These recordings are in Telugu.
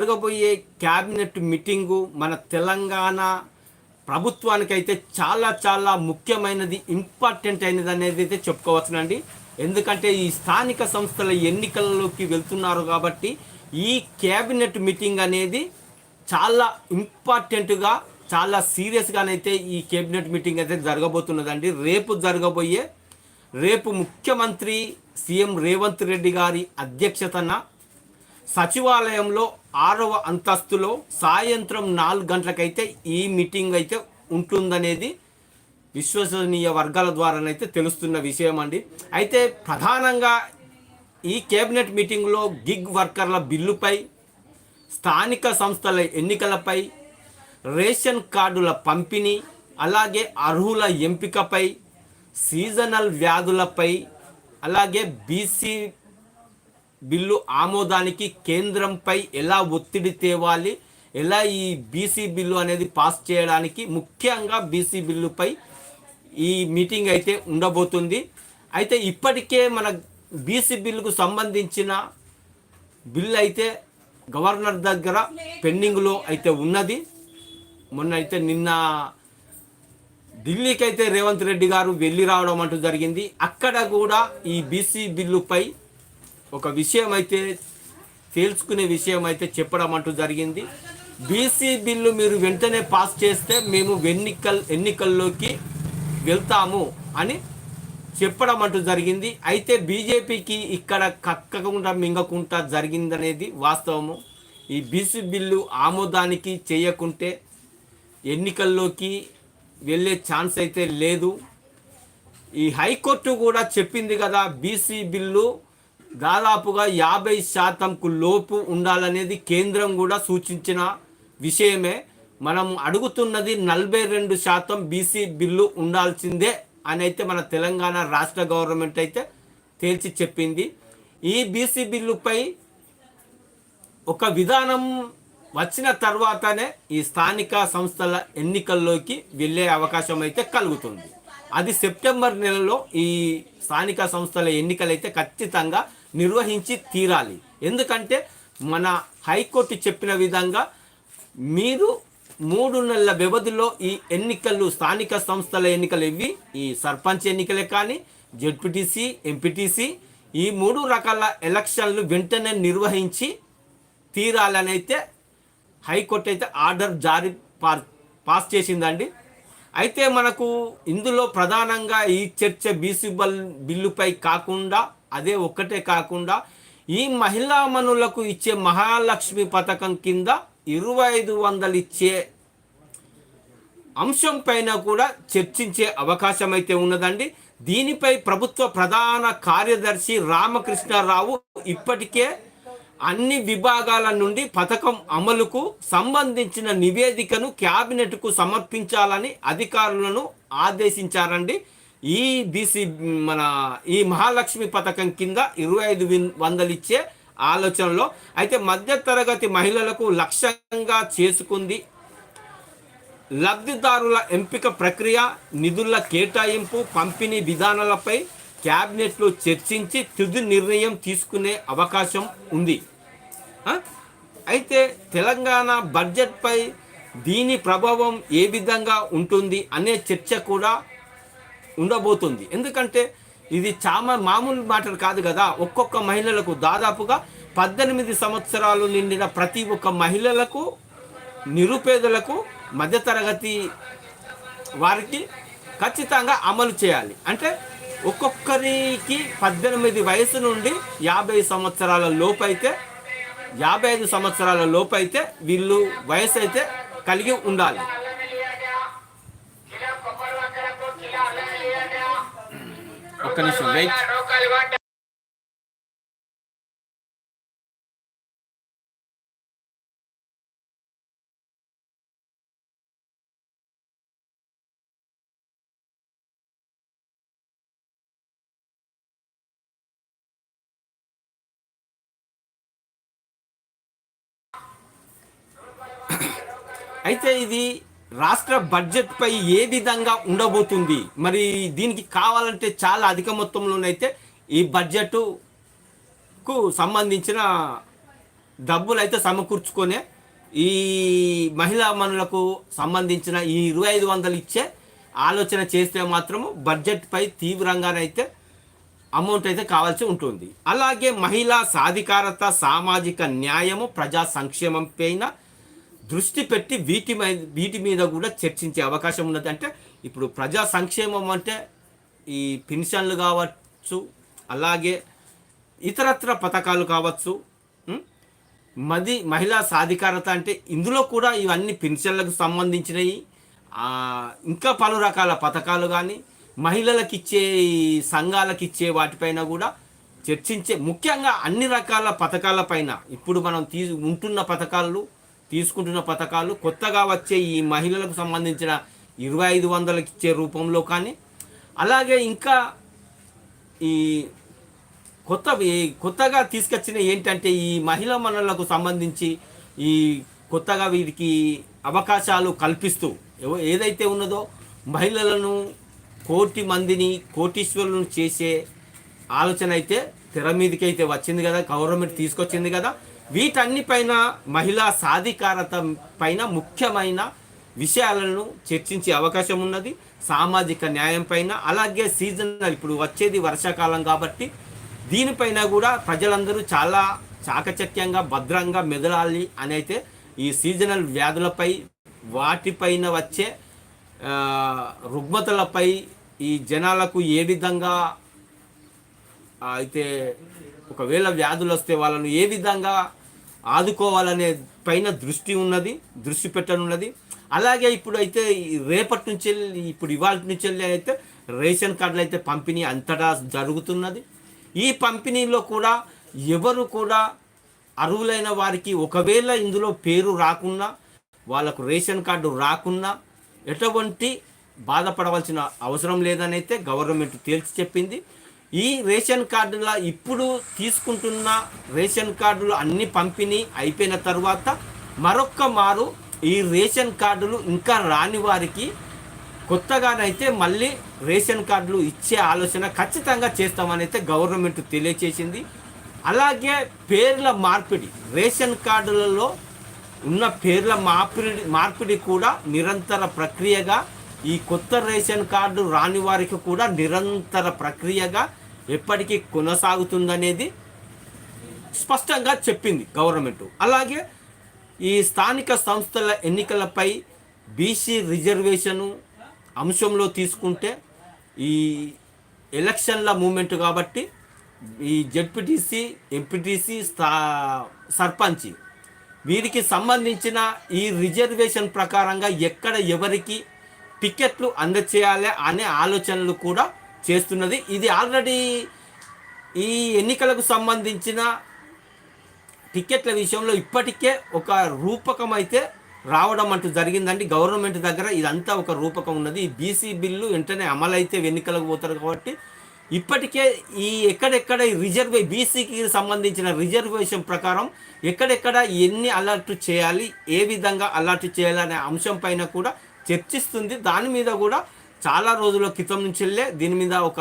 జరగబోయే క్యాబినెట్ మీటింగు మన తెలంగాణ ప్రభుత్వానికైతే చాలా చాలా ముఖ్యమైనది ఇంపార్టెంట్ అయినది అనేది అయితే చెప్పుకోవచ్చునండి. ఎందుకంటే ఈ స్థానిక సంస్థల ఎన్నికలలోకి వెళ్తున్నారు కాబట్టి ఈ క్యాబినెట్ మీటింగ్ అనేది చాలా ఇంపార్టెంట్గా చాలా సీరియస్గానైతే ఈ కేబినెట్ మీటింగ్ అయితే జరగబోతున్నదండి. రేపు జరగబోయే రేపు ముఖ్యమంత్రి సీఎం రేవంత్ రెడ్డి గారి అధ్యక్షతన సచివాలయంలో ఆరవ అంతస్తులో సాయంత్రం నాలుగు గంటలకైతే ఈ మీటింగ్ అయితే ఉంటుందనేది విశ్వసనీయ వర్గాల ద్వారానైతే తెలుస్తున్న విషయం అండి అయితే ప్రధానంగా ఈ కేబినెట్ మీటింగ్లో గిగ్ వర్కర్ల బిల్లుపై స్థానిక సంస్థల ఎన్నికలపై రేషన్ కార్డుల పంపిణీ అలాగే అర్హుల ఎంపికపై సీజనల్ వ్యాధులపై అలాగే బీసీ బిల్లు ఆమోదానికి కేంద్రంపై ఎలా ఒత్తిడి తేవాలి ఎలా ఈ బీసీ బిల్లు అనేది పాస్ చేయడానికి ముఖ్యంగా బీసీ బిల్లుపై ఈ మీటింగ్ అయితే ఉండబోతుంది. అయితే ఇప్పటికే మన బీసీ బిల్లుకు సంబంధించిన బిల్లు అయితే గవర్నర్ దగ్గర పెండింగ్లో అయితే ఉన్నది. మొన్న అయితే నిన్న ఢిల్లీకి అయితే రేవంత్ రెడ్డి గారు వెళ్ళి రావడం అంటూ జరిగింది. అక్కడ కూడా ఈ బీసీ బిల్లుపై ఒక విషయం అయితే తేల్చుకునే విషయం అయితే చెప్పడం అంటూ జరిగింది. బీసీ బిల్లు మీరు వెంటనే పాస్ చేస్తే మేము ఎన్నికల్ ఎన్నికల్లోకి వెళ్తాము అని చెప్పడం అంటూ జరిగింది. అయితే బీజేపీకి ఇక్కడ కక్కకుండా మింగకుండా జరిగిందనేది వాస్తవము. ఈ బీసీ బిల్లు ఆమోదానికి చేయకుంటే ఎన్నికల్లోకి వెళ్ళే ఛాన్స్ అయితే లేదు. ఈ హైకోర్టు కూడా చెప్పింది కదా బీసీ బిల్లు దాదాపుగా యాభై శాతంకు లోపు ఉండాలనేది కేంద్రం కూడా సూచించిన విషయమే. మనం అడుగుతున్నది నలభై రెండు శాతం బీసీ బిల్లు ఉండాల్సిందే అని అయితే మన తెలంగాణ రాష్ట్ర గవర్నమెంట్ అయితే తేల్చి చెప్పింది. ఈ బీసీ బిల్లుపై ఒక విధానం వచ్చిన తర్వాతనే ఈ స్థానిక సంస్థల ఎన్నికల్లోకి వెళ్ళే అవకాశం అయితే కలుగుతుంది. అది సెప్టెంబర్ నెలలో ఈ స్థానిక సంస్థల ఎన్నికలైతే ఖచ్చితంగా నిర్వహించి తీరాలి. ఎందుకంటే మన హైకోర్టు చెప్పిన విధంగా మీరు మూడు నెలల వ్యవధిలో ఈ ఎన్నికలు స్థానిక సంస్థల ఎన్నికలు ఇవి ఈ సర్పంచ్ ఎన్నికలే కానీ జెడ్పీటీసీ ఎంపీటీసీ ఈ మూడు రకాల ఎలక్షన్లు వెంటనే నిర్వహించి తీరాలని అయితే హైకోర్టు అయితే ఆర్డర్ జారీ పా- పాస్ చేసిందండి. అయితే మనకు ఇందులో ప్రధానంగా ఈ చర్చ బీసీ బిల్లుపై కాకుండా అదే ఒక్కటే కాకుండా ఈ మహిళా మనులకు ఇచ్చే మహాలక్ష్మి పథకం కింద ఇరవై ఐదు వందలు ఇచ్చే అంశం పైన కూడా చర్చించే అవకాశం అయితే ఉన్నదండి. దీనిపై ప్రభుత్వ ప్రధాన కార్యదర్శి రామకృష్ణారావు ఇప్పటికే అన్ని విభాగాల నుండి పథకం అమలుకు సంబంధించిన నివేదికను క్యాబినెట్కు సమర్పించాలని అధికారులను ఆదేశించారండి. ఈ బీసీ మన ఈ మహాలక్ష్మి పథకం కింద ఇరవై ఐదు వందలు ఇచ్చే ఆలోచనలో అయితే మధ్యతరగతి మహిళలకు లక్ష్యంగా చేసుకుంది లబ్ధిదారుల ఎంపిక ప్రక్రియ నిధుల కేటాయింపు పంపిణీ విధానాలపై క్యాబినెట్లో చర్చించి తుది నిర్ణయం తీసుకునే అవకాశం ఉంది. అయితే తెలంగాణ బడ్జెట్పై దీని ప్రభావం ఏ విధంగా ఉంటుంది అనే చర్చ కూడా ఉండబోతుంది. ఎందుకంటే ఇది చాలా మామూలు మాటలు కాదు కదా. ఒక్కొక్క మహిళలకు దాదాపుగా పద్దెనిమిది సంవత్సరాలు నిండిన ప్రతి ఒక్క మహిళలకు నిరుపేదలకు మధ్యతరగతి వారికి ఖచ్చితంగా అమలు చేయాలి. అంటే ఒక్కొక్కరికి పద్దెనిమిది వయసు నుండి యాభై సంవత్సరాల లోపు అయితే యాభై ఐదు సంవత్సరాల లోపు అయితే వీళ్ళు వయసు అయితే కలిగి ఉండాలి. ఒక్క నిమిషం వెయిట్ అయితే ఇది రాష్ట్ర బడ్జెట్పై ఏ విధంగా ఉండబోతుంది? మరి దీనికి కావాలంటే చాలా అధిక మొత్తంలోనైతే ఈ బడ్జెట్కు సంబంధించిన డబ్బులు అయితే సమకూర్చుకొనే ఈ మహిళా మనులకు సంబంధించిన ఈ ఇరవై ఐదు వందలు ఇచ్చే ఆలోచన చేస్తే మాత్రము బడ్జెట్పై తీవ్రంగానైతే అమౌంట్ అయితే కావాల్సి ఉంటుంది. అలాగే మహిళా సాధికారత సామాజిక న్యాయము ప్రజా సంక్షేమం పైన దృష్టి పెట్టి వీటి మీద వీటి మీద కూడా చర్చించే అవకాశం ఉన్నది. అంటే ఇప్పుడు ప్రజా సంక్షేమం అంటే ఈ పెన్షన్లు కావచ్చు అలాగే ఇతరత్ర పథకాలు కావచ్చు మది మహిళా సాధికారత అంటే ఇందులో కూడా ఇవన్నీ పెన్షన్లకు సంబంధించినవి ఇంకా పలు రకాల పథకాలు కానీ మహిళలకు ఇచ్చే సంఘాలకు ఇచ్చే వాటిపైన కూడా చర్చించే ముఖ్యంగా అన్ని రకాల పథకాల పైన. ఇప్పుడు మనం తీ ఉంటున్న పథకాలు తీసుకుంటున్న పథకాలు కొత్తగా వచ్చే ఈ మహిళలకు సంబంధించిన ఇరవై ఐదు వందలకు ఇచ్చే రూపంలో కానీ అలాగే ఇంకా ఈ కొత్త కొత్తగా తీసుకొచ్చిన ఏంటంటే ఈ మహిళా మనులకు సంబంధించి ఈ కొత్తగా వీరికి అవకాశాలు కల్పిస్తూ ఏదైతే ఉన్నదో మహిళలను కోటి మందిని కోటీశ్వరులను చేసే ఆలోచన అయితే తెర మీదకి అయితే వచ్చింది కదా గవర్నమెంట్ తీసుకొచ్చింది కదా. వీటన్నిపైన మహిళా సాధికారత పైన ముఖ్యమైన విషయాలను చర్చించే అవకాశం ఉన్నది. సామాజిక న్యాయం పైన అలాగే సీజనల్ ఇప్పుడు వచ్చేది వర్షాకాలం కాబట్టి దీనిపైన కూడా ప్రజలందరూ చాలా చాకచక్యంగా భద్రంగా మెదలాలి అని అయితే ఈ సీజనల్ వ్యాధులపై వాటిపైన వచ్చే రుగ్మతలపై ఈ జనాలకు ఏ విధంగా అయితే ఒకవేళ వ్యాధులు వస్తే వాళ్ళను ఏ విధంగా ఆదుకోవాలనే పైన దృష్టి ఉన్నది దృష్టి పెట్టనున్నది. అలాగే ఇప్పుడు అయితే రేపటి నుంచి ఇప్పుడు ఇవాళ నుంచి వెళ్ళి అయితే రేషన్ కార్డులు అయితే పంపిణీ అంతటా జరుగుతున్నది. ఈ పంపిణీలో కూడా ఎవరు కూడా అర్హులైన వారికి ఒకవేళ ఇందులో పేరు రాకున్నా వాళ్ళకు రేషన్ కార్డు రాకున్నా ఎటువంటి బాధపడవలసిన అవసరం లేదని అయితే గవర్నమెంట్ తేల్చి చెప్పింది. ఈ రేషన్ కార్డుల ఇప్పుడు తీసుకుంటున్న రేషన్ కార్డులు అన్ని పంపిణీ అయిపోయిన తర్వాత మరొక్క మారు ఈ రేషన్ కార్డులు ఇంకా రాని వారికి కొత్తగానైతే మళ్ళీ రేషన్ కార్డులు ఇచ్చే ఆలోచన ఖచ్చితంగా చేస్తామని అయితే గవర్నమెంట్ తెలియచేసింది. అలాగే పేర్ల మార్పిడి రేషన్ కార్డులలో ఉన్న పేర్ల మార్పిడి మార్పిడి కూడా నిరంతర ప్రక్రియగా ఈ కొత్త రేషన్ కార్డు రాని వారికి కూడా నిరంతర ప్రక్రియగా ఎప్పటికీ కొనసాగుతుందనేది స్పష్టంగా చెప్పింది గవర్నమెంట్. అలాగే ఈ స్థానిక సంస్థల ఎన్నికలపై బీసీ రిజర్వేషను అంశంలో తీసుకుంటే ఈ ఎలక్షన్ల మూమెంట్ కాబట్టి ఈ జడ్పీటీసీ ఎంపీటీసీ స్థా సర్పంచి వీరికి సంబంధించిన ఈ రిజర్వేషన్ ప్రకారంగా ఎక్కడ ఎవరికి టికెట్లు అందచేయాలి అనే ఆలోచనలు కూడా చేస్తున్నది. ఇది ఆల్రెడీ ఈ ఎన్నికలకు సంబంధించిన టికెట్ల విషయంలో ఇప్పటికే ఒక రూపకం అయితే రావడం అంటూ జరిగిందండి. గవర్నమెంట్ దగ్గర ఇదంతా ఒక రూపకం ఉన్నది. ఈ బీసీ బిల్లు వెంటనే అమలైతే ఎన్నికలకు పోతారు కాబట్టి ఇప్పటికే ఈ ఎక్కడెక్కడ ఈ రిజర్వే బీసీకి సంబంధించిన రిజర్వేషన్ ప్రకారం ఎక్కడెక్కడ ఎన్ని అలర్ట్ చేయాలి ఏ విధంగా అలర్ట్ చేయాలనే అంశం పైన కూడా చర్చిస్తుంది. దాని మీద కూడా చాలా రోజుల క్రితం నుంచెల్లే దీని మీద ఒక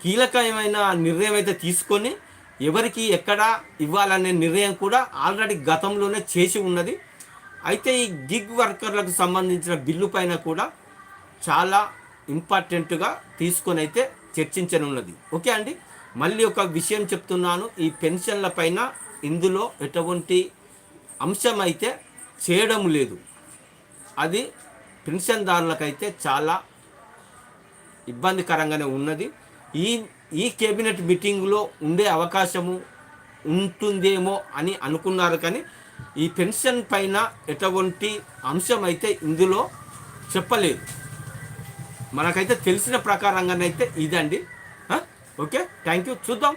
కీలకమైన నిర్ణయం అయితే తీసుకొని ఎవరికి ఎక్కడ ఇవ్వాలనే నిర్ణయం కూడా ఆల్రెడీ గతంలోనే చేసి ఉన్నది. అయితే ఈ గిగ్ వర్కర్లకు సంబంధించిన బిల్లు పైన కూడా చాలా ఇంపార్టెంట్గా తీసుకొని అయితే చర్చించనున్నది. ఓకే అండి? మళ్ళీ ఒక విషయం చెప్తున్నాను. ఈ పెన్షన్ల పైన ఇందులో ఎటువంటి అంశం అయితే చేయడం లేదు. అది పెన్షన్దారులకైతే చాలా ఇబ్బందికరంగానే ఉన్నది. ఈ ఈ కేబినెట్ మీటింగ్లో ఉండే అవకాశము ఉంటుందేమో అని అనుకున్నారు కానీ ఈ పెన్షన్ పైన ఎటువంటి అంశం అయితే ఇందులో చెప్పలేదు. మనకైతే తెలిసిన ప్రకారంగానైతే ఇదండి. ఓకే? Thank you. చూద్దాం.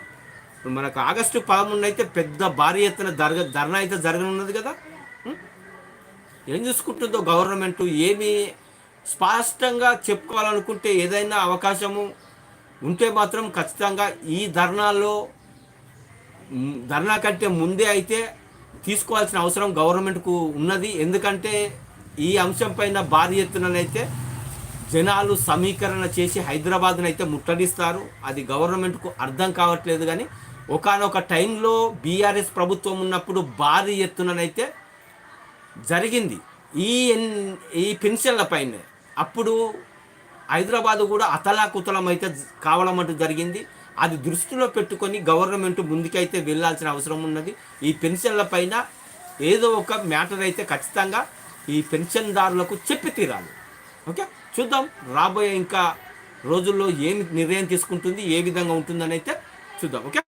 ఇప్పుడు మనకు ఆగస్టు పదమూడు అయితే పెద్ద భారీ ఎత్తున జరగ ధర్నా అయితే జరగనున్నది కదా. ఏం చూసుకుంటుందో గవర్నమెంట్ ఏమి స్పష్టంగా చెప్పుకోవాలనుకుంటే ఏదైనా అవకాశము ఉంటే మాత్రం ఖచ్చితంగా ఈ ధర్నాలో ధర్నా కంటే ముందే అయితే తీసుకోవాల్సిన అవసరం గవర్నమెంట్కు ఉన్నది. ఎందుకంటే ఈ అంశం పైన భారీ ఎత్తునైతే జనాలు సమీకరణ చేసి హైదరాబాద్ను అయితే ముట్టడిస్తారు. అది గవర్నమెంట్కు అర్థం కావట్లేదు కానీ ఒకనొక టైంలో బీఆర్ఎస్ ప్రభుత్వం ఉన్నప్పుడు భారీ ఎత్తుననైతే జరిగింది. ఈ ఎన్- ఈ పెన్షన్ల పైనే అప్పుడు హైదరాబాద్ కూడా అతలాకుతలం అయితే కావడం అంటూ జరిగింది. అది దృష్టిలో పెట్టుకొని గవర్నమెంట్ ముందుకైతే వెళ్ళాల్సిన అవసరం ఉన్నది. ఈ పెన్షన్ల పైన ఏదో ఒక మ్యాటర్ అయితే ఖచ్చితంగా ఈ పెన్షన్దారులకు చెప్పి తీరాలి. ఓకే? చూద్దాం. రాబోయే ఇంకా రోజుల్లో ఏమి నిర్ణయం తీసుకుంటుంది ఏ విధంగా ఉంటుందని అయితే చూద్దాం. ఓకే?